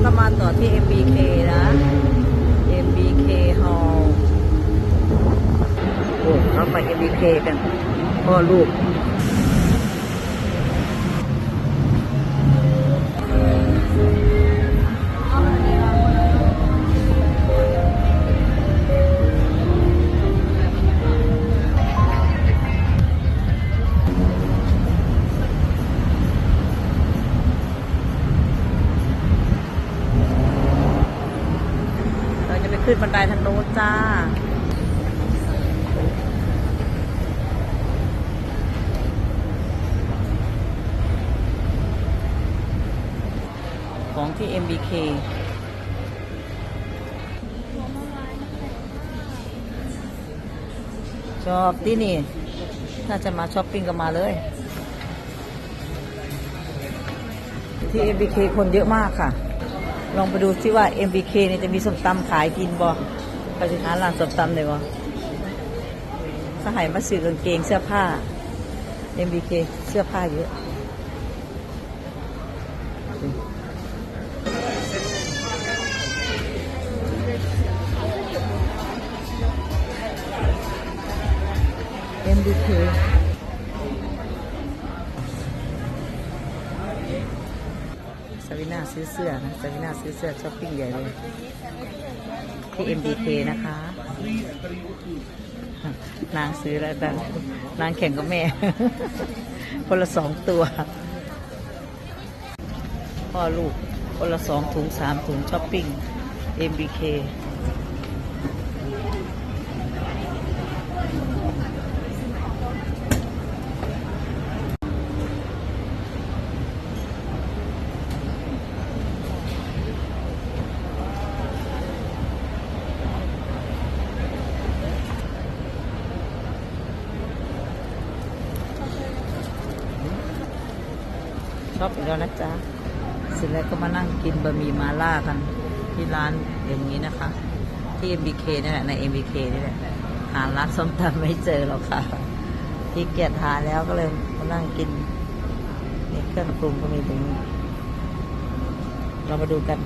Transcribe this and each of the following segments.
แล้วก็มาต่อที่ MBK นะ MBK Hall โอ้เราไป MBK กันพ่อลูก ขึ้นบันไดทางโน้นจ้า ของที่ MBK ชอบที่นี่ ถ้าจะมาช้อปปิ้งก็มาเลย ที่ MBK คนเยอะมากค่ะ ลองไปดูซิว่า MBK เนี่ยจะมีส้มตำขายกินบ่ไปสิหาร้านส้มตำเลยบ่สหายมาซื้อกางเกงเสื้อผ้า MBK เสื้อผ้าเยอะ MBK ส วินาซื้อเสื้อนะสวินาซื้อเสื้อช้อปปิ้งใหญ่เลยที่ MBK นะคะ นางซื้อแล้วแต่นางแข่งกับแม่ คนละสองตัว พ่อลูกคนละสองถุงสามถุงช้อปปิ้ง MBK อบอีกแล้วนะจ๊ะเสร็จแล้วก็มานั่งกินบะหมี่มาล่ากันที่ร้านอย่างนี้นะคะ ที่ MBK นี่แหละใน MBK นี่แหละหาร้านส้มตำไม่เจอหรอกค่ะ ที่เกียจหาแล้วก็เลยมานั่งกินนี่เครื่องปรุงก็มีตรงนี้ เรามาดูกัน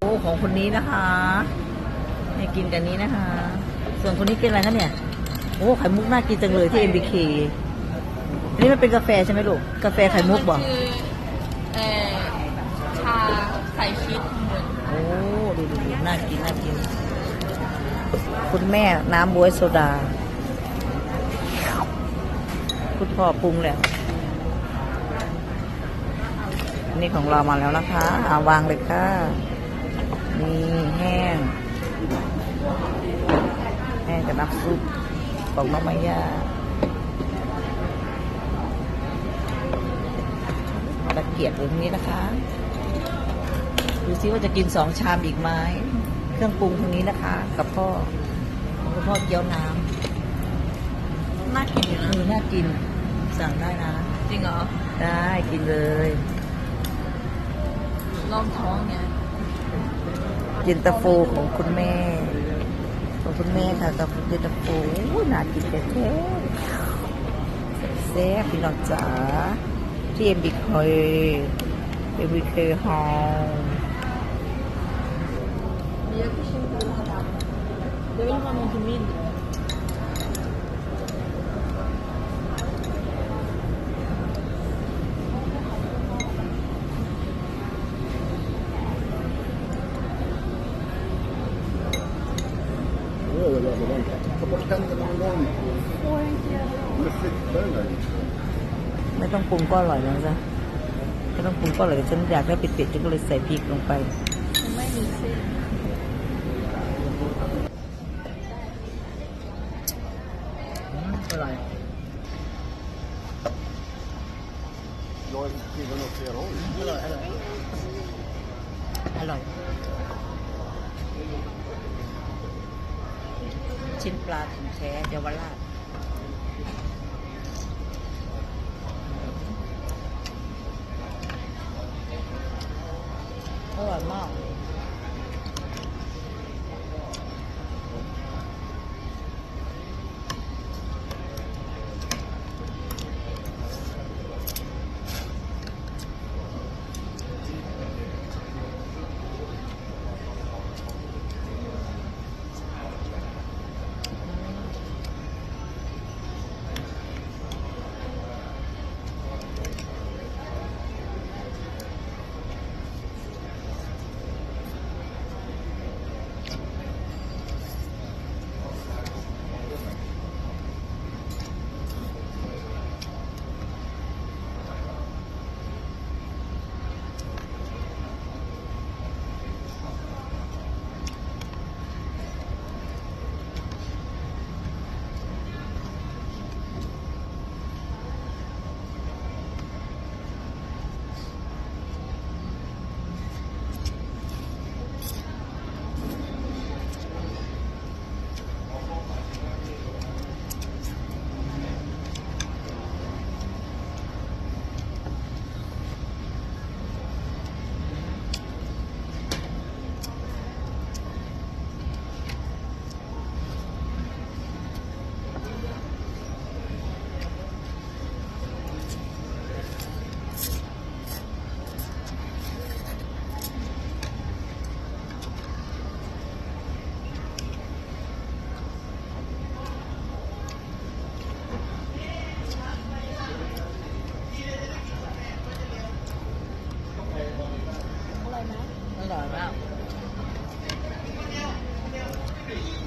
โอ้ของคนนี้นะคะให้กินกันนี้นะคะ ส่วนคนนี้กินอะไรคะเนี่ยโอ้ไข่มุกน่ากินจังเลยที่ MBK อันนี้มันเป็นกาแฟใช่ไหมลูก กาแฟไข่มุกบอกคือเอ่อชาใส่ชีสเหมือนโอ้ดูดูดูน่ากินน่ากิน คุณแม่น้ำบวยโซดา คุณพ่อปรุงแล้วอันนี้ของเรามาแล้วนะคะอาวางเลยค่ะ นี่แห้ง แห้งกับน้ำซุปของน้องมายา ตะเกียบตรงนี้นะคะ ดูซิว่าจะกินสองชามอีกไหมเครื่องปรุงตรงนี้นะคะ กับพ่อคุณพ่อเกี๊ยวน้น่ากินอยู่ำนะมือน่ากิน สั่งได้นะ จริงเหรอ ได้กินเลยลองท้องเนี่ยเย็นตาโฟของคุณแม่ ของคุณแม่ค่ะกับเย็นตาโฟอู้น่ากินแท้ๆแซ่บพี่น้องจ๋า ที่เอ็มบีเคยเอ็มบีเคฮอลมี ไม่ต้องปรุงก็อร่อยแล้วจ้ะไม่ต้องปรุงก็อร่อยฉันอยากได้ปิดๆฉันก็เลยใส่พริกลงไปไม่มีเส้นอร่อย Jag är killen åt flera håll. อร่อยอร่อยอร่อยชิ้นปลาถึงแท้เยาวราช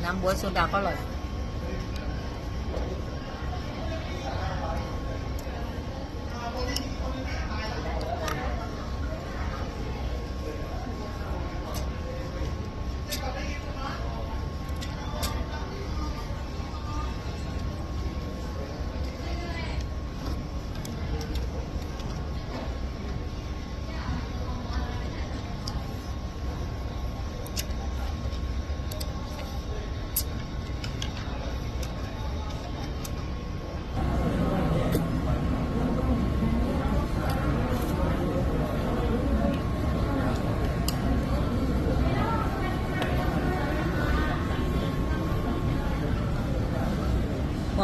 น้ำบ๊วย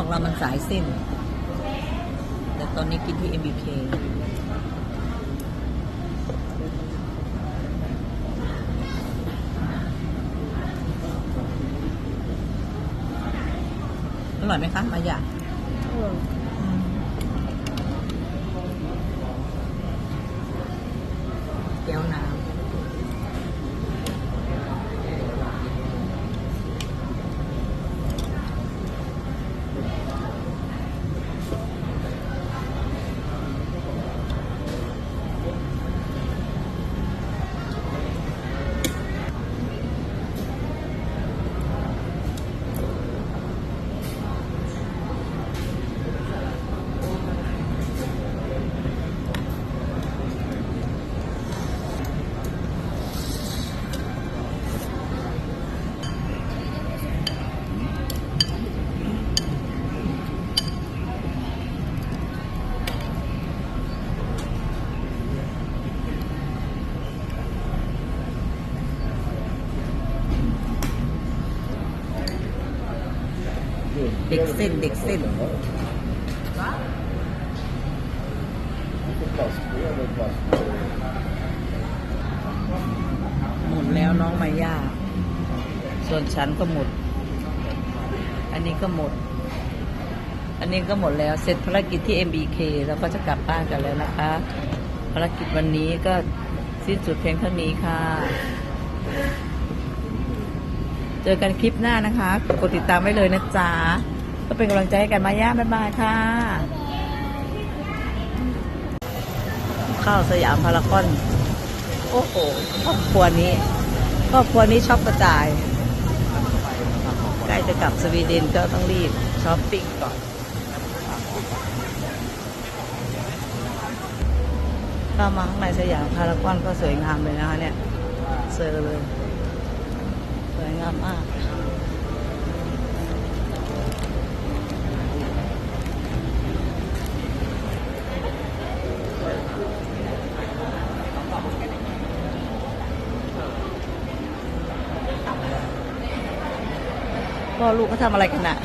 โซดาก็อร่อยพวกเรามันสายสิ้น แต่ตอนนี้กินที่ MBK อร่อยไหมคะ มาหยาแก้วน้ำ เด็กเส้นเด็กเส้นหมดแล้วน้องมาย่า ส่วนฉันก็หมด อันนี้ก็หมด อันนี้ก็หมดแล้วเสร็จภารกิจที่ MBK แล้วก็จะกลับบ้านกันแล้วนะคะ ภารกิจวันนี้ก็สิ้นสุดเพียงเท่านี้ค่ะ เจอกันคลิปหน้านะคะ กดติดตามไว้เลยนะจ๊ะ ก็เป็นกำลังใจให้กันมาย่าบ๊ายบายค่ะ ข้าวสยามพารากอน โอ้โหครอบครัวนี้ครอบครัวนี้ช็อปกระจาย ใกล้จะกลับสวีเดนก็ต้องรีบช้อปปิ้งก่อนเข้ามาข้างในสยามพารากอนก็สวยงามเลยนะคะเนี่ยเซอร์เลย สวยงามมาก พ่อลูกเขาทำอะไรกันอะ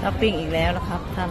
ช้อปปิ้งอีกแล้วนะครับท่าน